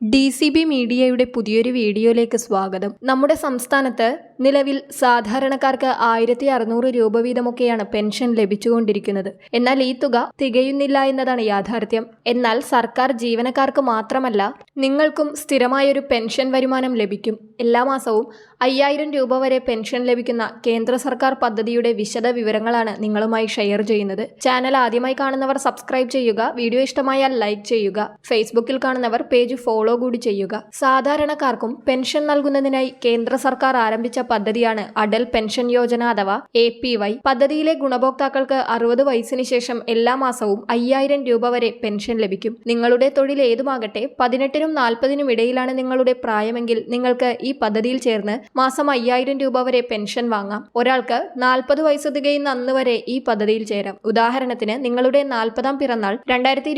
D C B മീഡിയയുടെ പുതിയൊരു വീഡിയോയിലേക്ക് സ്വാഗതം. നമ്മുടെ സംസ്ഥാനത്ത് നിലവിൽ സാധാരണക്കാർക്ക് ആയിരത്തി അറുന്നൂറ് രൂപ വീതമൊക്കെയാണ് പെൻഷൻ ലഭിച്ചുകൊണ്ടിരിക്കുന്നത്. എന്നാൽ ഈ തുക തികയുന്നില്ല എന്നതാണ് യാഥാർത്ഥ്യം. എന്നാൽ സർക്കാർ ജീവനക്കാർക്ക് മാത്രമല്ല നിങ്ങൾക്കും സ്ഥിരമായൊരു പെൻഷൻ വരുമാനം ലഭിക്കും. എല്ലാ മാസവും അയ്യായിരം രൂപ വരെ പെൻഷൻ ലഭിക്കുന്ന കേന്ദ്ര സർക്കാർ പദ്ധതിയുടെ വിശദ വിവരങ്ങളാണ് നിങ്ങളുമായി ഷെയർ ചെയ്യുന്നത്. ചാനൽ ആദ്യമായി കാണുന്നവർ സബ്സ്ക്രൈബ് ചെയ്യുക വീഡിയോ ഇഷ്ടമായാൽ ലൈക്ക് ചെയ്യുക. ഫേസ്ബുക്കിൽ കാണുന്നവർ പേജ് ഫോളോ കൂടി ചെയ്യുക. സാധാരണക്കാർക്കും പെൻഷൻ നൽകുന്നതിനായി കേന്ദ്ര സർക്കാർ ആരംഭിച്ച പദ്ധതിയാണ് അടൽ പെൻഷൻ യോജന അഥവാ എ പി വൈ പദ്ധതിയിലെ ഗുണഭോക്താക്കൾക്ക് അറുപത് വയസ്സിന് ശേഷം എല്ലാ മാസവും അയ്യായിരം രൂപ വരെ പെൻഷൻ ലഭിക്കും. നിങ്ങളുടെ തൊഴിൽ ഏതുമാകട്ടെ പതിനെട്ടിനും നാൽപ്പതിനും ഇടയിലാണ് നിങ്ങളുടെ പ്രായമെങ്കിൽ നിങ്ങൾക്ക് ഈ പദ്ധതിയിൽ ചേർന്ന് മാസം അയ്യായിരം രൂപ വരെ പെൻഷൻ വാങ്ങാം. ഒരാൾക്ക് നാൽപ്പത് വയസ്സ് തികയുന്ന അന്ന് വരെ ഈ പദ്ധതിയിൽ ചേരാം. ഉദാഹരണത്തിന് നിങ്ങളുടെ നാൽപ്പതാം പിറന്നാൾ രണ്ടായിരത്തി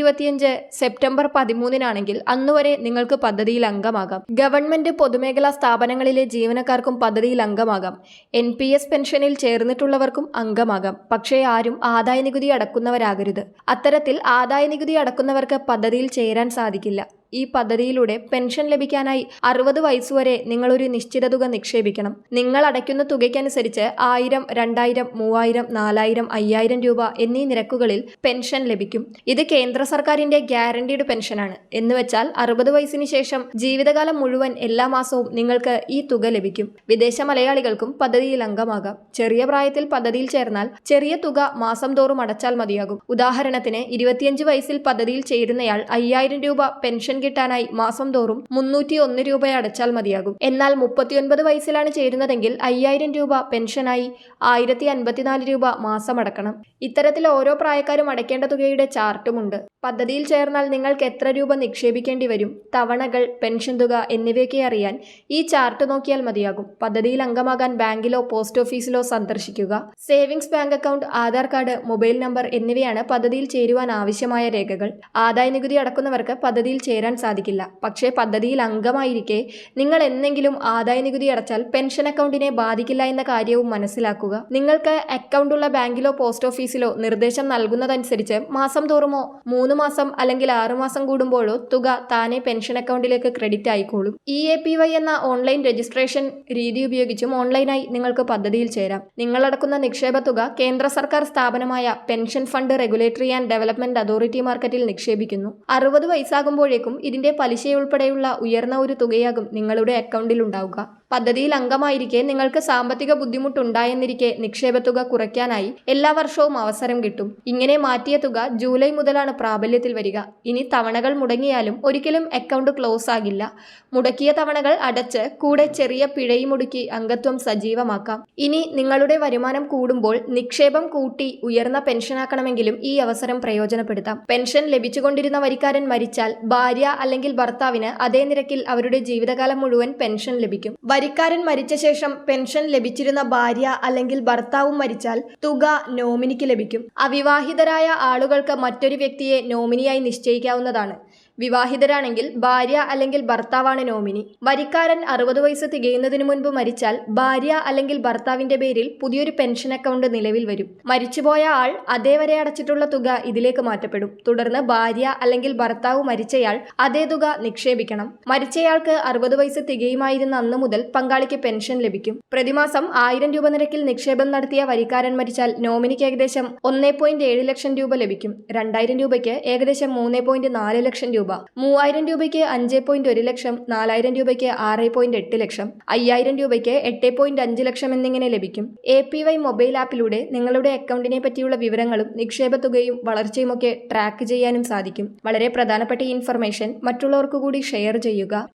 സെപ്റ്റംബർ പതിമൂന്നിനാണെങ്കിൽ അന്നുവരെ നിങ്ങൾക്ക് പദ്ധതിയിൽ അംഗമാകാം. ഗവൺമെന്റ് പൊതുമേഖലാ സ്ഥാപനങ്ങളിലെ ജീവനക്കാർക്കും പദ്ധതിയിൽ അംഗമാകാം. എൻ പി എസ് പെൻഷനിൽ ചേർന്നിട്ടുള്ളവർക്കും അംഗമാകാം. പക്ഷേ ആരും ആദായ നികുതി അടക്കുന്നവരാകരുത്. അത്തരത്തിൽ ആദായ നികുതി അടക്കുന്നവർക്ക് പദ്ധതിയിൽ ചേരാൻ സാധിക്കില്ല. ഈ പദ്ധതിയിലൂടെ പെൻഷൻ ലഭിക്കാനായി അറുപത് വയസ്സുവരെ നിങ്ങളൊരു നിശ്ചിത തുക നിക്ഷേപിക്കണം. നിങ്ങൾ അടയ്ക്കുന്ന തുകയ്ക്കനുസരിച്ച് ആയിരം രണ്ടായിരം മൂവായിരം നാലായിരം അയ്യായിരം രൂപ എന്നീ നിരക്കുകളിൽ പെൻഷൻ ലഭിക്കും. ഇത് കേന്ദ്ര സർക്കാരിന്റെ ഗ്യാരണ്ടീഡ് പെൻഷനാണ്. എന്ന് വെച്ചാൽ അറുപത് വയസ്സിന് ശേഷം ജീവിതകാലം മുഴുവൻ എല്ലാ മാസവും നിങ്ങൾക്ക് ഈ തുക ലഭിക്കും. വിദേശ മലയാളികൾക്കും പദ്ധതിയിൽ അംഗമാകാം. ചെറിയ പ്രായത്തിൽ പദ്ധതിയിൽ ചേർന്നാൽ ചെറിയ തുക മാസം തോറും അടച്ചാൽ മതിയാകും. ഉദാഹരണത്തിന് ഇരുപത്തിയഞ്ച് വയസ്സിൽ പദ്ധതിയിൽ ചേരുന്നയാൾ അയ്യായിരം രൂപ പെൻഷൻ കിട്ടാനായി മാസം തോറും മുന്നൂറ്റി ഒന്ന് രൂപ അടച്ചാൽ മതിയാകും. എന്നാൽ മുപ്പത്തിയൊൻപത് വയസ്സിലാണ് ചേരുന്നതെങ്കിൽ അയ്യായിരം രൂപ പെൻഷനായി ആയിരത്തി അൻപത്തിനാല് രൂപ മാസം അടക്കണം ഇത്തരത്തിൽ ഓരോ പ്രായക്കാരും അടയ്ക്കേണ്ട തുകയുടെ ചാർട്ടുമുണ്ട്. പദ്ധതിയിൽ ചേർന്നാൽ നിങ്ങൾക്ക് എത്ര രൂപ നിക്ഷേപിക്കേണ്ടി വരും തവണകൾ പെൻഷൻ തുക എന്നിവയൊക്കെ അറിയാൻ ഈ ചാർട്ട് നോക്കിയാൽ മതിയാകും. പദ്ധതിയിൽ അംഗമാകാൻ ബാങ്കിലോ പോസ്റ്റ് ഓഫീസിലോ സന്ദർശിക്കുക. Savings bank account Aadhaar card mobile number എന്നിവയാണ് പദ്ധതിയിൽ ചേരുവാൻ ആവശ്യമായ രേഖകൾ. ആദായ നികുതി അടക്കുന്നവർക്ക് പദ്ധതിയിൽ ചേരാൻ സാധിക്കില്ല. പക്ഷേ പദ്ധതിയിൽ അംഗമായിരിക്കെ നിങ്ങൾ എന്തെങ്കിലും ആദായ നികുതി അടച്ചാൽ പെൻഷൻ അക്കൗണ്ടിനെ ബാധിക്കില്ല എന്ന കാര്യവും മനസ്സിലാക്കുക. നിങ്ങൾക്ക് അക്കൗണ്ടുള്ള ബാങ്കിലോ പോസ്റ്റ് ഓഫീസിലോ നിർദ്ദേശം നൽകുന്നതനുസരിച്ച് മാസം തോറുമോ മൂന്ന് മാസം അല്ലെങ്കിൽ ആറുമാസം കൂടുമ്പോഴോ തുക താനെ പെൻഷൻ അക്കൗണ്ടിലേക്ക് ക്രെഡിറ്റ് ആയിക്കോളും. ഇ എ പി വൈ എന്ന ഓൺലൈൻ രജിസ്ട്രേഷൻ രീതി ഉപയോഗിച്ചും ഓൺലൈനായി നിങ്ങൾക്ക് പദ്ധതിയിൽ ചേരാം. നിങ്ങളടക്കുന്ന നിക്ഷേപ തുക കേന്ദ്ര സർക്കാർ സ്ഥാപനമായ pension fund regulatory and development authority മാർക്കറ്റിൽ നിക്ഷേപിക്കുന്നു. അറുപത് വയസ്സാകുമ്പോഴേക്കും ഇതിന്റെ പലിശയുൾപ്പെടെയുള്ള ഉയർന്ന ഒരു തുകയാകും നിങ്ങളുടെ അക്കൗണ്ടിൽ ഉണ്ടാവുക. പദ്ധതിയിൽ അംഗമായിരിക്കെ നിങ്ങൾക്ക് സാമ്പത്തിക ബുദ്ധിമുട്ടുണ്ടായെന്നിരിക്കെ നിക്ഷേപത്തുക കുറയ്ക്കാനായി എല്ലാ വർഷവും അവസരം കിട്ടും. ഇങ്ങനെ മാറ്റിയ തുക ജൂലൈ മുതലാണ് പ്രാബല്യത്തിൽ വരിക. ഇനി തവണകൾ മുടങ്ങിയാലും ഒരിക്കലും അക്കൗണ്ട് ക്ലോസ് ആകില്ല. മുടക്കിയ തവണകൾ അടച്ച് കൂടെ ചെറിയ പിഴയും മുടുക്കി അംഗത്വം സജീവമാക്കാം. ഇനി നിങ്ങളുടെ വരുമാനം കൂടുമ്പോൾ നിക്ഷേപം കൂട്ടി ഉയർന്ന പെൻഷനാക്കണമെങ്കിലും ഈ അവസരം പ്രയോജനപ്പെടുത്താം. പെൻഷൻ ലഭിച്ചുകൊണ്ടിരുന്ന വരിക്കാരൻ മരിച്ചാൽ ഭാര്യ അല്ലെങ്കിൽ ഭർത്താവിന് അതേ നിരക്കിൽ അവരുടെ ജീവിതകാലം മുഴുവൻ പെൻഷൻ ലഭിക്കും. വരിക്കാരൻ മരിച്ച ശേഷം പെൻഷൻ ലഭിച്ചിരുന്ന ഭാര്യ അല്ലെങ്കിൽ ഭർത്താവും മരിച്ചാൽ തുക നോമിനിക്ക് ലഭിക്കും. അവിവാഹിതരായ ആളുകൾക്ക് മറ്റൊരു വ്യക്തിയെ നോമിനിയായി നിശ്ചയിക്കാവുന്നതാണ്. വിവാഹിതരാണെങ്കിൽ ഭാര്യ അല്ലെങ്കിൽ ഭർത്താവാണ് നോമിനി. വരിക്കാരൻ അറുപത് വയസ്സ് തികയുന്നതിനു മുൻപ് മരിച്ചാൽ ഭാര്യ അല്ലെങ്കിൽ ഭർത്താവിന്റെ പേരിൽ പുതിയൊരു പെൻഷൻ അക്കൗണ്ട് നിലവിൽ വരും. മരിച്ചുപോയ ആൾ അതേവരെ അടച്ചിട്ടുള്ള തുക ഇതിലേക്ക് മാറ്റപ്പെടും. തുടർന്ന് ഭാര്യ അല്ലെങ്കിൽ ഭർത്താവ് മരിച്ചയാൾ അതേ തുക നിക്ഷേപിക്കണം. മരിച്ചയാൾക്ക് അറുപത് വയസ്സ് തികയുമായിരുന്ന അന്ന് മുതൽ പങ്കാളിക്ക് പെൻഷൻ ലഭിക്കും. പ്രതിമാസം ആയിരം രൂപ നിരക്കിൽ നിക്ഷേപം നടത്തിയ വരിക്കാരൻ മരിച്ചാൽ നോമിനിക്ക് ഏകദേശം ഒന്നേ ലക്ഷം രൂപ ലഭിക്കും. രണ്ടായിരം രൂപയ്ക്ക് ഏകദേശം മൂന്ന് ലക്ഷം രൂപ മൂവായിരം രൂപയ്ക്ക് അഞ്ച് പോയിന്റ് ഒരു ലക്ഷം നാലായിരം രൂപയ്ക്ക് ആറ് പോയിന്റ് എട്ട് ലക്ഷം അയ്യായിരം രൂപയ്ക്ക് എട്ട് പോയിന്റ് അഞ്ച് ലക്ഷം എന്നിങ്ങനെ ലഭിക്കും. എ പി വൈ മൊബൈൽ ആപ്പിലൂടെ നിങ്ങളുടെ അക്കൗണ്ടിനെ പറ്റിയുള്ള വിവരങ്ങളും നിക്ഷേപ തുകയും വളർച്ചയുമൊക്കെ ട്രാക്ക് ചെയ്യാനും സാധിക്കും. വളരെ പ്രധാനപ്പെട്ട ഇൻഫർമേഷൻ മറ്റുള്ളവർക്ക് കൂടി ഷെയർ ചെയ്യുക.